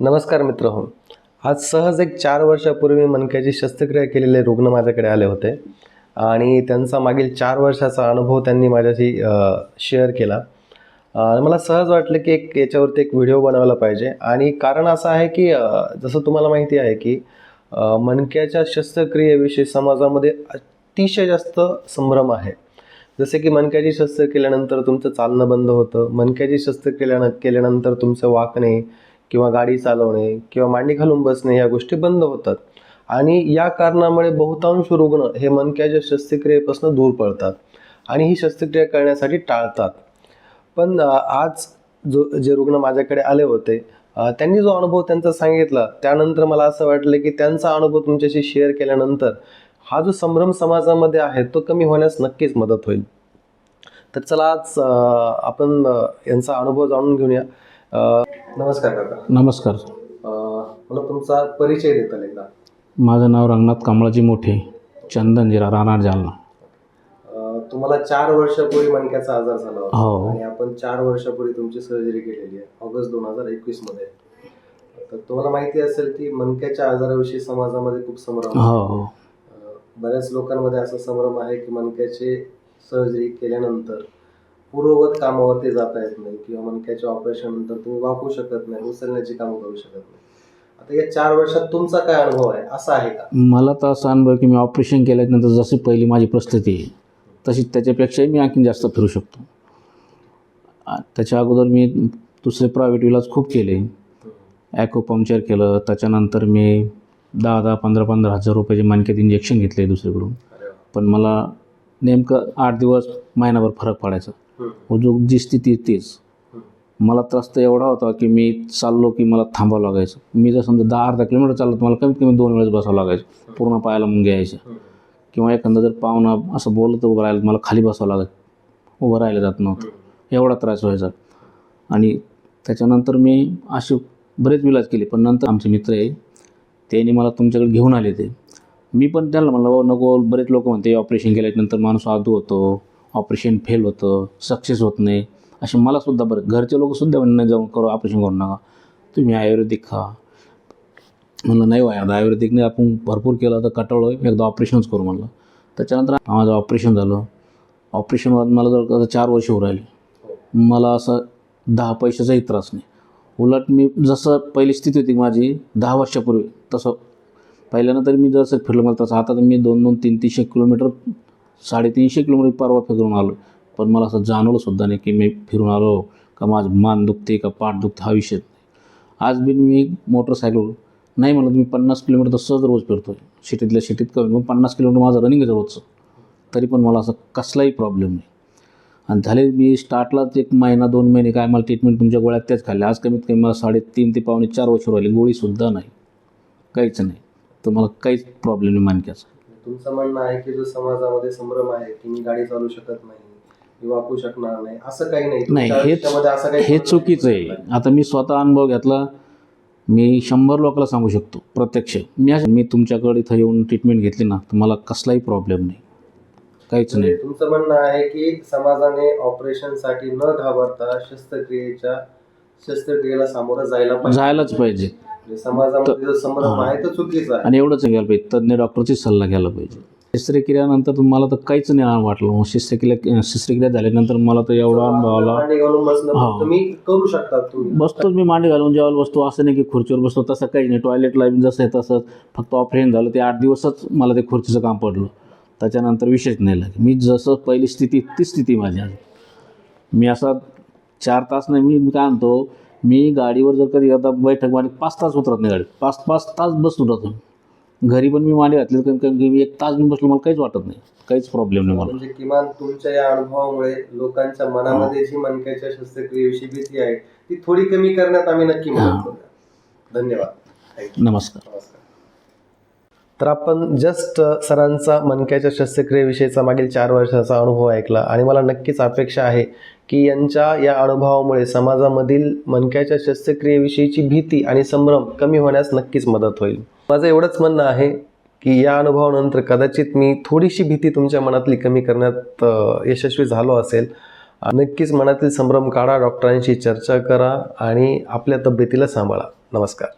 नमस्कार मित्र हो आज सहज एक चार वर्षापूर्वी मनक्याची शस्त्रक्रिया केलेले रुग्ण माझ्याकडे आले होते. आणि त्यांचा मागील चार वर्षाचा अनुभव त्यांनी माझ्याशी शेअर केला. मला सहज वाटलं की एक याच्यावरती एक व्हिडिओ बनवायला पाहिजे. आणि कारण असं आहे की जसं तुम्हाला माहिती आहे की मनक्याच्या मणक्याच्या शस्त्रक्रियेविषयी समाजामध्ये अतिशय जास्त संभ्रम आहे. जसे की मणक्याची शस्त्र केल्यानंतर तुमचं चालणं बंद होतं. मणक्याची शस्त्र केल्यानं केल्यानंतर तुमचं वाकणे किंवा गाडी चालवणे किंवा मांडी घालून बसणे या गोष्टी बंद होतात. आणि या कारणामुळे बहुतांश रुग्ण हे मनक्याच्या शस्त्रक्रियेपासून दूर पडतात आणि ही शस्त्रक्रिया करण्यासाठी टाळतात. पण आज जो जे रुग्ण माझ्याकडे आले होते त्यांनी जो अनुभव त्यांचा सांगितला त्यानंतर मला असं वाटलं की त्यांचा अनुभव तुमच्याशी शेअर केल्यानंतर हा जो संभ्रम समाजामध्ये आहे तो कमी होण्यास नक्कीच मदत होईल. तर चला आज आपण यांचा अनुभव जाणून घेऊया. नमस्कार काका. नमस्कार. मला तुमचा परिचय देता एकदा. माझं नाव रंगनाथ कमळाजी मोठे चंदनजिरा राहणार जालना. अ, तुम्हाला चार वर्षापूर्वी मणक्याचा आजार झाला होता हो. आणि आपण चार वर्षापूर्वी तुमची सर्जरी केलेली आहे ऑगस्ट दोन हजार एकवीसमध्ये. तर तुम्हाला माहिती असेल की मणक्याच्या आजाराविषयी समाजामध्ये खूप संभ्रम आहे. हो हो. अ, बऱ्याच लोकांमध्ये असा संभ्रम आहे की मणक्याचे सर्जरी केल्यानंतर पूर्ववत कामावरती जाता येत नाही किंवा मणक्याच्या ऑपरेशन नंतर तुम्ही वाकू शकत नाही उचलण्याची कामं करू शकत नाही. आता या चार वर्षात तुमचा काय अनुभव आहे? असा आहे का? मला तर असा अनुभव की मी ऑपरेशन केल्यानंतर जशी पहिली माझी परिस्थिती आहे तशीच त्याच्यापेक्षाही मी आणखीन जास्त फिरू शकतो. त्याच्या अगोदर मी दुसरे प्रायव्हेट इलाज खूप केले. ॲकोपंक्चर केलं त्याच्यानंतर मी दहा दहा पंधरा पंधरा हजार रुपयाचे मणक्यात इंजेक्शन घेतले दुसरीकडून. पण मला नेमकं आठ दिवस महिनाभर फरक पडायचा. हम्म. जी स्थिती तीच. मला त्रास तर एवढा होता की मी चाललो की मला थांबावं लागायचं. मी जर समजा दहा अर्धा किलोमीटर चाललो तर मला कमीत कमी दोन वेळेस बसावं लागायचं. पूर्ण पायाला मग घ्यायचं किंवा एखादा जर पाहुणा असं बोलत उभं राहिलं मला खाली बसावं लागत उभं राहिलं जात नव्हतं. एवढा त्रास व्हायचा. आणि त्याच्यानंतर मी असे बरेच विलाज केले. पण नंतर आमचे मित्र आहे त्यांनी मला तुमच्याकडे घेऊन आले ते. मी पण त्यांना म्हणलं बाबा नको बरेच लोक म्हणते ऑपरेशन केल्यानंतर माणूस आदू होतो. ऑपरेशन फेल होतं सक्सेस होत नाही. असे मलासुद्धा बरं घरचे लोकसुद्धा म्हणणं जाऊन करू ऑपरेशन करू नका तुम्ही आयुर्वेदिक खा. म्हणलं नाही आता आयुर्वेदिकने आपण भरपूर केलं तर कटाळलो एकदा ऑपरेशनच करू म्हणलं. त्याच्यानंतर माझं ऑपरेशन झालं. ऑपरेशन मला जर आता चार वर्ष होऊ राहिले. मला असं दहा पैशाचाही त्रास नाही. उलट मी जसं पहिली स्थिती होती माझी दहा वर्षापूर्वी तसं. पहिल्यानंतर मी जसं फिरलं मला तसं आता तर मी दोन दोन तीन तीनशे किलोमीटर साडेतीनशे किलोमीटर परवा फिरून आलो. पण मला असं जाणवलं सुद्धा नाही की मी फिरून आलो का माझं मान दुखते का पाठ दुखते हा विषय नाही. आज बी मी मोटरसायकल नाही म्हणलं तुम्ही मी पन्नास किलोमीटर तर सहज रोज फिरतो आहे सिटीतल्या सिटीत कमी पण पन्नास किलोमीटर माझं रनिंगच रोजचं. तरी पण मला असं कसलाही प्रॉब्लेम नाही. आणि झाले मी स्टार्टलाच एक महिना दोन महिने काय मला ट्रीटमेंट तुमच्या गोळ्यात त्याच खाल्ल्या आज कमीत कमी मला साडेतीन ते पावणे चार वर्ष राहिले. गोळीसुद्धा नाही. काहीच नाही. तर मला काहीच प्रॉब्लेम नाही मानक्याचा तुमचं म्हणणं आहे की जो समाजामध्ये संभ्रम आहे की मी गाडी चालू शकत नाही मी वापरू शकणार नाही असं काही नाही. नाही काही हे चुकीचं आहे. आता मी स्वतः अनुभव घेतला मी शंभर लोकांना सांगू शकतो प्रत्यक्ष. मी मी तुमच्याकडे इथं येऊन ट्रीटमेंट घेतली ना तर मला कसलाही प्रॉब्लेम नाही. काहीच नाही. म्हणजे तुमचं म्हणणं आहे की समाजाने ऑपरेशनसाठी न घाबरता शस्त्रक्रियेच्या शस्त्रक्रियेला सामोरं जायला जायलाच पाहिजे. समाजामध्ये जो संभ्रम आहे तो चुकीचा आहे. आणि एवढंच घ्यायला पाहिजे. तज्ज्ञ डॉक्टरची सल्ला घ्यायला पाहिजे. शस्त्रक्रियानंतर तर मला तर काहीच नाही वाटलं. मग शस्त्रक्रिया शस्त्रक्रिया झाल्यानंतर मला तर एवढा अनुभव आला. तुम्ही करू शकता बसतोच मी मांडी घालून. जेवायला बसतो. असं नाही की खुर्चीवर बसतो. तसं काही नाही. टॉयलेटला जसं आहे तसंच. फक्त ऑपरेशन झालं. ते आठ दिवसच मला ते खुर्चीचं काम पडलं. त्याच्यानंतर विशेष नाही लागेल. मी जसं पहिली स्थिती ती स्थिती माझी मी असा चार तास नाही. मी मी काय म्हणतो? मी गाडीवर जर कधी आता बैठक मांडी पाच तास उतरत नाही गाडी. पाच पाच तास बस उतरतो घरी पण मी मांडी घातली तर कमी कमी मी एक तास मी बसलो मला काहीच वाटत नाही. काहीच प्रॉब्लेम नाही मला. म्हणजे किमान तुमच्या या अनुभवामुळे लोकांच्या मनामध्ये जी मणक्याच्या शस्त्रक्रियेविषयी भीती आहे ती थोडी कमी करण्यात आम्ही नक्की मदत. करूया. धन्यवाद. Thank you. नमस्कार. नमस्कार. तर आपण जस्ट सरांचा मणक्याच्या शस्त्रक्रियेविषयीचा मागील चार वर्षाचा अनुभव ऐकला आणि मला नक्कीच अपेक्षा आहे की यांच्या या अनुभवामुळे समाजामधील मनक्याच्या शस्त्रक्रियेविषयीची भीती आणि संभ्रम कमी होण्यास नक्कीच मदत होईल. माझं एवढंच म्हणणं आहे की या अनुभवानंतर कदाचित मी थोडीशी भीती तुमच्या मनातली कमी करण्यात यशस्वी झालो असेल. नक्कीच मनातील संभ्रम काढा डॉक्टरांशी चर्चा करा आणि आपल्या तब्येतीला सांभाळा. नमस्कार.